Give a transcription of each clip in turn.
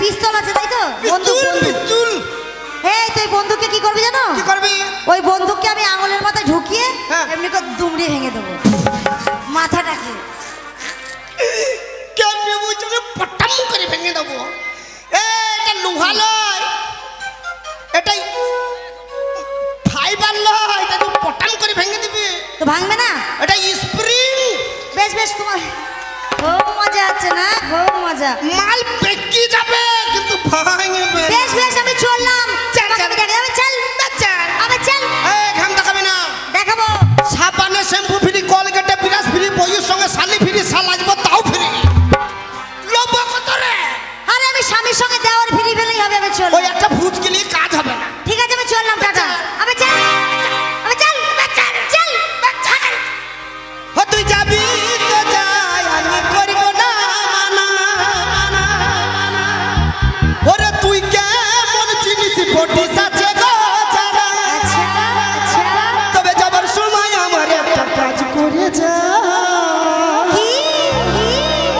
পিস্তল আছে তাই তো? বন্দুক পিস্তল। এই তুই বন্দুককে কি করবি জানো? কি করবি? ওই বন্দুককে আমি আঙুলের মাথায় ঢুকিয়ে হ্যাঁ। এমনি করে দুমড়ি ভেঙে দেবো। মাথাটাকে কেমনে বুঝলে পটাম করে ভেঙে দেবো? এটা লোহা লয়। এটা ফাইবার লয়। তো পটাম করে ভেঙে দিবি। তো ভাঙবে না? এটা স্প্রিং। বেশ বেশ তোমার খুব মজা আছে না? খুব মজা। মাল পেট যাবে কিন্তু ভাঙবে বেশ বেশ আমি চললাম। সাবানে শ্যাম্পু ফ্রি কলগেটে বিরাস ফ্রি বইয়ের সঙ্গে শালি ফ্রি শাল আসব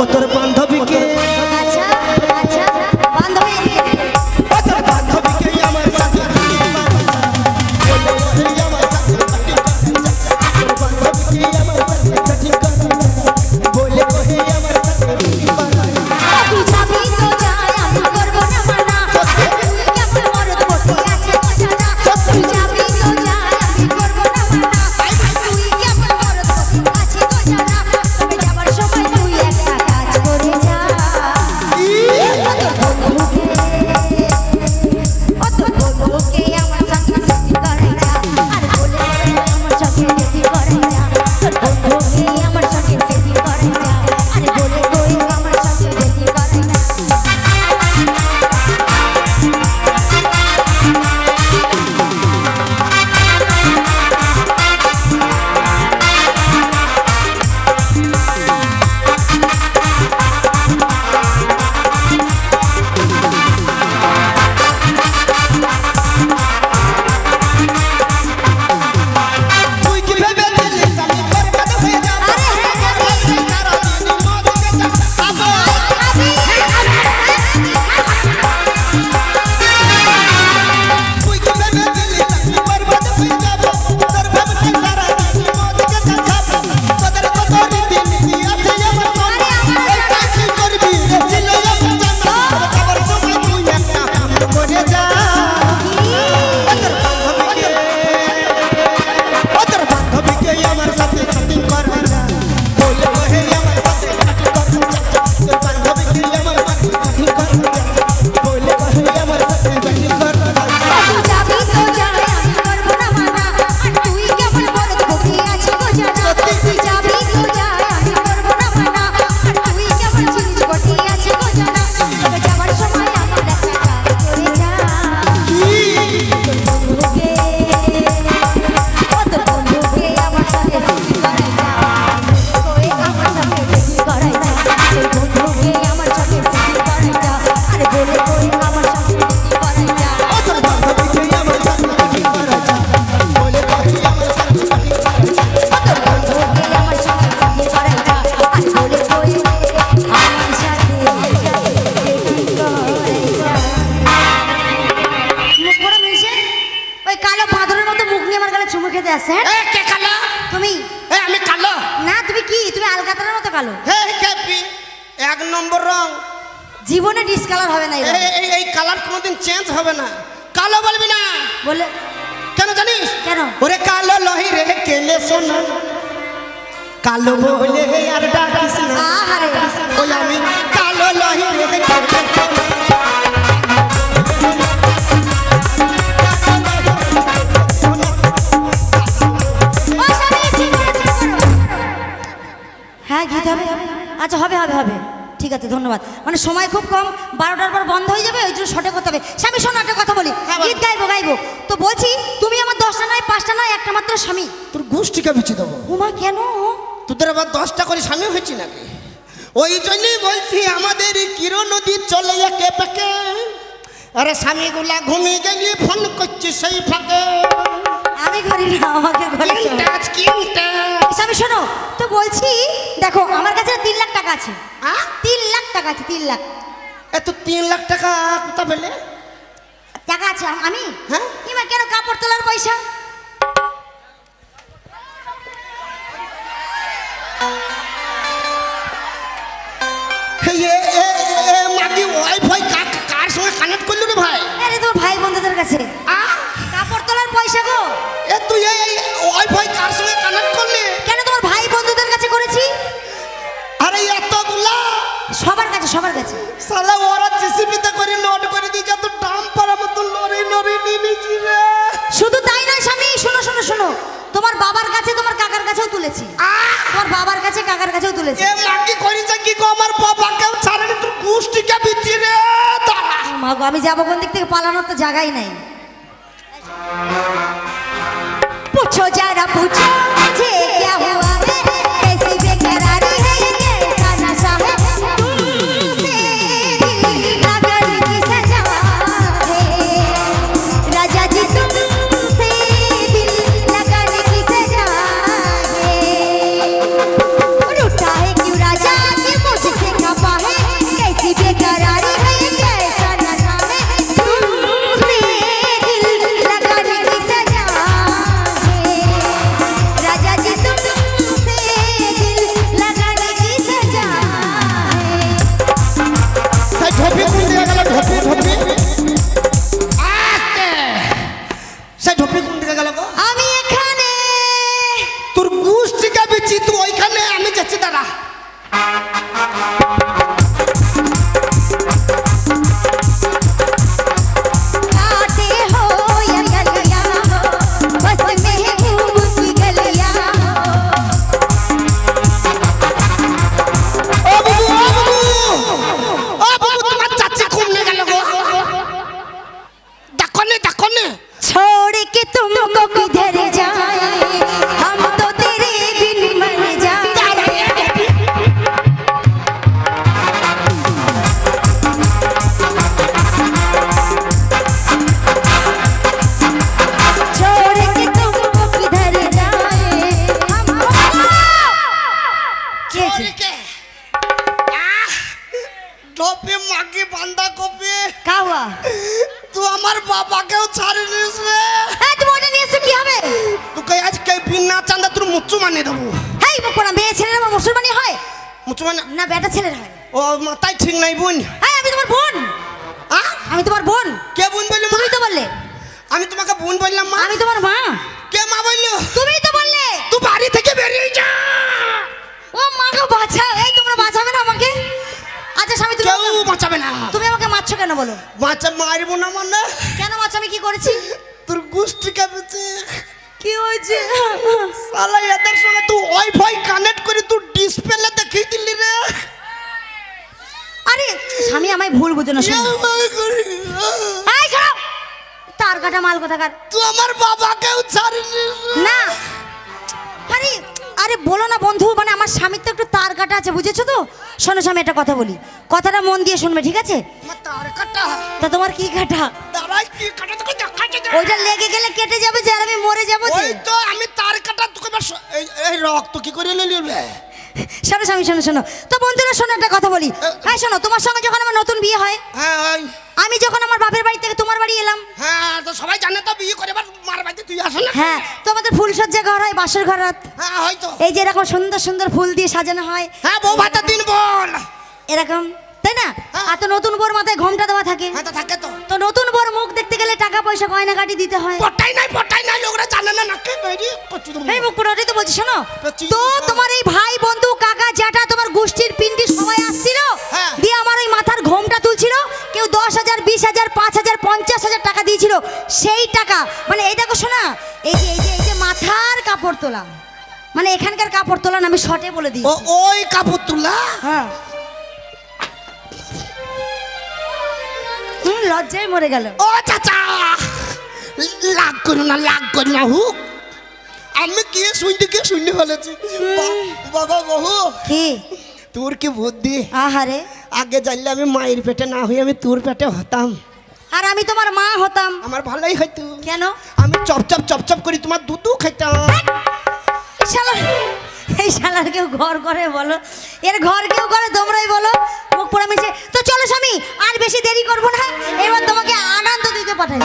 ও তোর বান্ধবী নম্বর রং। জীবনে ডিসকালার হবে না এই এই কালার কোনোদিন চেঞ্জ হবে না। কালো বলবি না। বলে কেন জানিস? কেন? ওরে কালো লহি রে কেলে সোনা। কালো বলে আর ডাকিস না। আহারে। ওই আমি কালো লহি রে কেলে হ্যাঁ গীত হবে। আচ্ছা হবে হবে হবে। ঠিক আছে ধন্যবাদ। মানে সময় খুব কম বারোটার পর বন্ধ হয়ে যাবে ওই জন্য শর্টে করতে হবে। স্বামী শোনো একটা কথা বলি। হ্যাঁ, গীত গাইবো গাইবো। তো বলছি তুমি আমার দশটা নয় পাঁচটা নয় একটা মাত্র স্বামী। তোর গোষ্ঠীকে বিছে দেবো। উমা কেন? তোদের আবার দশটা করে স্বামী হয়েছি নাকি? ওই জন্যই বলছি আমাদের কিরণ নদী চলে একে পাকে। আরে স্বামীগুলা ঘুমিয়ে গেলি ফোন করছি সেই ফাঁকে। আমি করি না আমাকে বলে আমি শোনো তো বলছি দেখো আমার কাছে তিন লাখ টাকা আছে। তিন লাখ টাকা আছে তিন লাখ। এত তিন লাখ টাকা কোথা পেলে? টাকা আছে আমি হ্যাঁ। এবার কেন কাপড় তোলার পয়সা? ভাই? বন্ধুদের কাছে। গেছে। সালা ওরা জিসিপিতে করে লোড করে দিয়ে যত টাম পাড়া মতো লড়ে লড়ে নিয়ে নিয়েছি শুধু তাই নয় স্বামী শোনো শোনো শোনো। তোমার বাবার কাছে তোমার কাকার কাছেও তুলেছি। তোমার বাবার কাছে কাকার কাছেও তুলেছি। এ মাগি করিছে কি গো? আমার বাবাকেও ছাড়েনি তোর গুষ্টি কে বিচি রে মা গো আমি যাব কোন দিক থেকে? পালানোর তো জায়গাই নাই। পুছো যারা পুছো। মানিয়ে দেবো। হেই বকরা মেয়ে ছেলের আমার মুসলমানি হয়। মুচ্ছু মানে না বেটা ছেলের হয়। ও মাথায় ঠিক নাই বোন। হ্যাঁ আমি তোমার বোন। আমি তোমার বোন। কে বোন বললি তুমি তো বললে। আমি তোমাকে বোন বললাম মা। আমি তোমার মা। কে মা বলল? তুমি তো বললে। তুই বাড়ি থেকে বেরিয়ে যা। ও মা গো বাঁচাও। এই তোমরা বাঁচাবে না আমাকে? আচ্ছা স্বামী তুমি কেউ বাঁচাবে না। তুমি আমাকে মারছো কেন বলো? বাঁচা মারবো না মানে? কেন মারছো? আমি কি করেছি? তোর গুষ্টি কাঁপেছে। কি হয়েছে? সালা এদের সঙ্গে তুই ওয়াইফাই কানেক্ট করে তুই ডিসপ্লে দেখিয়ে দিলি রে। আরে স্বামী আমায় ভুল বুঝো না শোনো। এই শোনো তার কাটা মাল কোথাকার? তুই আমার বাবাকেও ছাড়িনি না। আরে আরে বলো না বন্ধু মানে আমার স্বামীর তো একটু তার কাটা আছে বুঝেছ তো? শোনো স্বামী একটা কথা বলি। কথাটা মন দিয়ে শুনবে ঠিক আছে? তা তোমার কি কাটা? দাঁড়াই কি কাটা। ওইটা লেগে গেলে কেটে যাবে যে আর আমি মরে যাব যে। ওই তো আমি তার কাটা তোকে এই এই রক্ত কি করে নিলি শোনো স্বামী শোনো শোনো। তো বন্ধুরা শোনো একটা কথা বলি। হ্যাঁ শোনো তোমার সঙ্গে যখন আমার নতুন বিয়ে হয় হ্যাঁ ওই। আমি যখন আমার বাপের বাড়ি থেকে তোমার বাড়ি এলাম হ্যাঁ তো সবাই জানে তো বিয়ে করে এবার মার বাড়িতে তুই আসো না। হ্যাঁ তো আমাদের ফুলসজ্জা ঘর হয় বাসর ঘর রাত। হ্যাঁ হয়তো এই যে এরকম সুন্দর সুন্দর ফুল দিয়ে সাজানো হয়। হ্যাঁ বউ ভাতা দিন বল। এরকম তাই না? হ্যাঁ। আর তো নতুন বোর মাথায় ঘোমটা দেওয়া থাকে। হ্যাঁ তো থাকে তো। তো নতুন বোর মুখ দেখতে গেলে টাকা পয়সা গয়না কাটি দিতে হয়। পটাই নাই পটাই নাই লোকরা জানে না নাকে বেরি কচু তো এই মুখ পুরোটাই তো বলছি শোনো। তো তোমার এই ভাই বন্ধু কাকা জ্যাঠা তোমার গোষ্ঠীর পিন্ডি সবাই আসছিল? হ্যাঁ। দিয়ে আমার ওই মাথার ঘোমটা তুলছিল। কেউ দশ হাজার বিশ হাজার পাঁচ হাজার পঞ্চাশ হাজার টাকা দিয়েছিল। সেই টাকা মানে এই দেখো শোনা এই যে এই যে এই যে মাথার কাপড় তোলা মানে এখানকার কাপড় তোলা আমি শর্টে বলে দিই ওই কাপড় তুলা? হ্যাঁ। লজ্জায় মরে গেল। ও চাচা! লাগ করো না লাগ করো না হুক আমি গিয়ে শুনতে গিয়ে শুনতে ফেলেছি বাবা বহু। কি? তোর কি বুদ্ধি? আহারে। আগে জানলে আমি মায়ের পেটে না হয়ে আমি তোর পেটে হতাম। আর আমি তোমার মা হতাম। আমার ভালোই হয়তো কেন? আমি চপ চপ চপ চপ করি তোমার দুধও খাইতাম। শালা! এই শালার কেউ ঘর করে বলো। এর ঘর কেউ করে, তোমরাই বলো। মুখ পড়ে মিছে। তো চলো স্বামী, আর বেশি দেরি করব না। এবার তোমাকে আনন্দ দিতে পাঠাই।